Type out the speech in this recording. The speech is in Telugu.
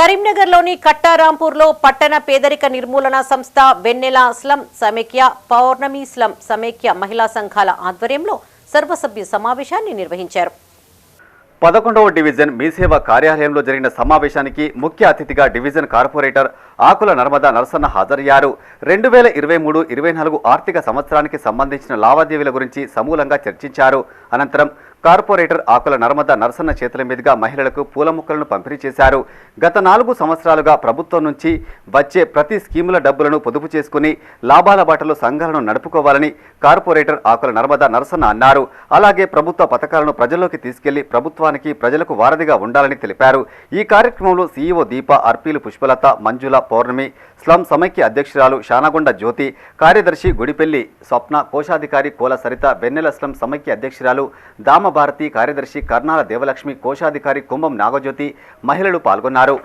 కరీంనగర్లోని కట్టారాంపూర్లో పట్టణ పేదరిక నిర్మూలన సంస్థ వెన్నెల స్లం సమైక్య పౌర్ణమి స్లం సమైక్య మహిళా సంఘాల ఆధ్వర్యంలో సర్వసభ్య సమావేశాన్ని నిర్వహించారు. పదకొండవ డివిజన్ మీసేవ కార్యాలయంలో జరిగిన సమావేశానికి ముఖ్య అతిథిగా డివిజన్ కార్పొరేటర్ ఆకుల నర్మదా నరసన్న హాజరయ్యారు. రెండు వేల ఇరవై మూడు ఇరవై నాలుగు ఆర్థిక సంవత్సరానికి సంబంధించిన లావాదేవీల గురించి సమూలంగా చర్చించారు. అనంతరం కార్పొరేటర్ ఆకుల నర్మదా నరసన్న చేతుల మీదుగా మహిళలకు పూల మొక్కలను పంపిణీ చేశారు. గత నాలుగు సంవత్సరాలుగా ప్రభుత్వం నుంచి వచ్చే ప్రతి స్కీముల డబ్బులను పొదుపు చేసుకుని లాభాల బాటలో సంఘాలను నడుపుకోవాలని కార్పొరేటర్ ఆకుల నర్మదా నరసన్న అన్నారు. అలాగే ప్రభుత్వ పథకాలను ప్రజల్లోకి తీసుకెళ్ళి ప్రభుత్వానికి ప్రజలకు వారధిగా ఉండాలని తెలిపారు. ఈ కార్యక్రమంలో సీఈఓ దీప అర్పీలు పుష్పలత మంజుల పౌర్ణమి స్లమ్ సమైక్య అధ్యక్షురాలు షానగొండ జ్యోతి కార్యదర్శి గుడిపెల్లి స్వప్న కోశాధికారి కోల సరిత వెన్నెల స్లమ్ సమైక్య అధ్యక్షురాలు భారతి కార్యదర్శి కర్నాల దేవలక్ష్మి కోశాధికారి కుంభం నాగజ్యోతి మహిళలు పాల్గొన్నారు.